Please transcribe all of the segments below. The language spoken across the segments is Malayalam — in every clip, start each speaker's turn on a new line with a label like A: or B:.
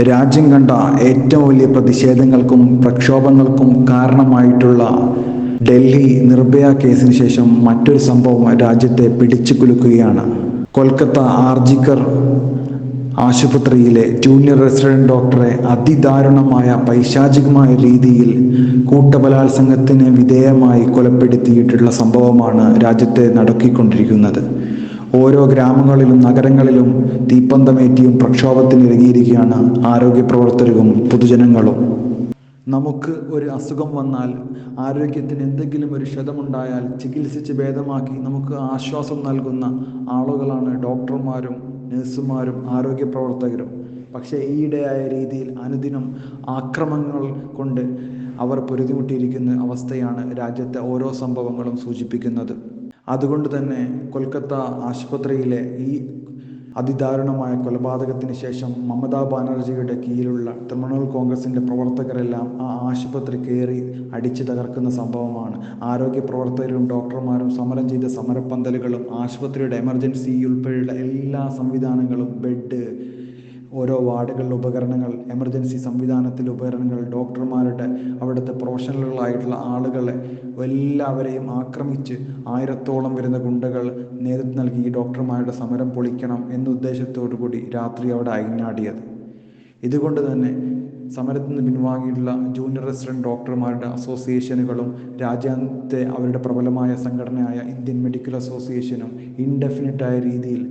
A: രാജ്യം കണ്ട ഏറ്റവും വലിയ പ്രതിഷേധങ്ങൾക്കും പ്രക്ഷോഭങ്ങൾക്കും കാരണമായിട്ടുള്ള ഡൽഹി നിർഭയ കേസിന് ശേഷം മറ്റൊരു സംഭവം രാജ്യത്തെ പിടിച്ചു കുലുക്കുകയാണ് കൊൽക്കത്ത ആർജിക്കർ ആശുപത്രിയിലെ ജൂനിയർ റെസിഡന്റ് ഡോക്ടറെ അതിദാരുണമായ പൈശാചികമായ രീതിയിൽ കൂട്ടബലാത്സംഗത്തിന് വിധേയമായി കൊലപ്പെടുത്തിയിട്ടുള്ള സംഭവമാണ് രാജ്യത്തെ നടക്കിക്കൊണ്ടിരിക്കുന്നത് ഓരോ ഗ്രാമങ്ങളിലും നഗരങ്ങളിലും തീപ്പന്തമേറ്റിയും പ്രക്ഷോഭത്തിനിറങ്ങിയിരിക്കുകയാണ് ആരോഗ്യ പ്രവർത്തകരും പൊതുജനങ്ങളും. നമുക്ക് ഒരു അസുഖം വന്നാൽ ആരോഗ്യത്തിന് എന്തെങ്കിലും ഒരു ക്ഷതമുണ്ടായാൽ ചികിത്സിച്ച് ഭേദമാക്കി നമുക്ക് ആശ്വാസം നൽകുന്ന ആളുകളാണ് ഡോക്ടർമാരും നഴ്സുമാരും ആരോഗ്യ പ്രവർത്തകരും. പക്ഷേ ഈയിടെയായ രീതിയിൽ അനുദിനം ആക്രമങ്ങൾ കൊണ്ട് അവർ പൊരുതിമുട്ടിയിരിക്കുന്ന അവസ്ഥയാണ് രാജ്യത്തെ ഓരോ സംഭവങ്ങളും സൂചിപ്പിക്കുന്നത്. അതുകൊണ്ട് തന്നെ കൊൽക്കത്ത ആശുപത്രിയിലെ ഈ അതിദാരുണമായ കൊലപാതകത്തിന് ശേഷം മമതാ ബാനർജിയുടെ കീഴിലുള്ള തൃണമൂൽ കോൺഗ്രസിന്റെ പ്രവർത്തകരെല്ലാം ആ ആശുപത്രി കയറി അടിച്ചു തകർക്കുന്ന സംഭവമാണ്. ആരോഗ്യ പ്രവർത്തകരും ഡോക്ടർമാരും സമരം ചെയ്ത സമരപ്പന്തലുകളും ആശുപത്രിയുടെ എമർജൻസി ഉൾപ്പെടെയുള്ള എല്ലാ സംവിധാനങ്ങളും ബെഡ് ഓരോ വാർഡുകളിലെ ഉപകരണങ്ങൾ എമർജൻസി സംവിധാനത്തിലെ ഉപകരണങ്ങൾ ഡോക്ടർമാരുടെ അവിടുത്തെ പ്രൊഫഷണലുകളായിട്ടുള്ള ആളുകളെ എല്ലാവരെയും ആക്രമിച്ച് ആയിരത്തോളം വരുന്ന ഗുണ്ടകൾ നേതൃത്വം നൽകി ഈ ഡോക്ടർമാരുടെ സമരം പൊളിക്കണം എന്ന ഉദ്ദേശത്തോടു കൂടി രാത്രി അവിടെ അയഞ്ഞാടിയത്. ഇതുകൊണ്ട് തന്നെ സമരത്തിൽ നിന്ന് പിൻവാങ്ങിയിട്ടുള്ള ജൂനിയർ റെസിഡന്റ് ഡോക്ടർമാരുടെ അസോസിയേഷനുകളും രാജ്യത്തെ അവരുടെ പ്രബലമായ സംഘടനയായ ഇന്ത്യൻ മെഡിക്കൽ അസോസിയേഷനും ഇൻഡെഫിനിറ്റായ രീതിയിൽ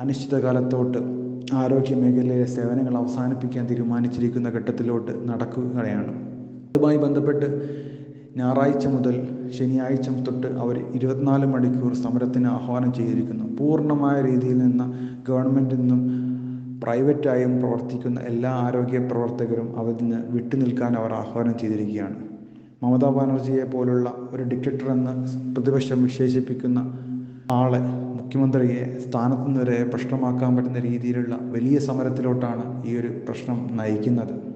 A: അനിശ്ചിതകാലത്തോട്ട് ആരോഗ്യ മേഖലയിലെ സേവനങ്ങൾ അവസാനിപ്പിക്കാൻ തീരുമാനിച്ചിരിക്കുന്ന ഘട്ടത്തിലോട്ട് നടക്കുകയാണ്. അതുമായി ബന്ധപ്പെട്ട് ഞായറാഴ്ച മുതൽ ശനിയാഴ്ച തൊട്ട് അവർ ഇരുപത്തിനാല് മണിക്കൂർ സമരത്തിന് ആഹ്വാനം ചെയ്തിരിക്കുന്നു. പൂർണമായ രീതിയിൽ നിന്ന് ഗവൺമെന്റിൽ നിന്നും പ്രൈവറ്റായും പ്രവർത്തിക്കുന്ന എല്ലാ ആരോഗ്യ പ്രവർത്തകരും അവരിൽ വിട്ടുനിൽക്കാൻ അവർ ആഹ്വാനം ചെയ്തിരിക്കുകയാണ്. മമതാ ബാനർജിയെ പോലുള്ള ഒരു ഡിക്റ്റേറ്റർ എന്ന് പ്രതിപക്ഷം വിശേഷിപ്പിക്കുന്ന ആളെ മുഖ്യമന്ത്രിയെ സ്ഥാനത്തു നിന്ന് വരെ പ്രശ്നമാക്കാൻ പറ്റുന്ന രീതിയിലുള്ള വലിയ സമരത്തിലോട്ടാണ് ഈ ഒരു പ്രശ്നം നയിക്കുന്നത്.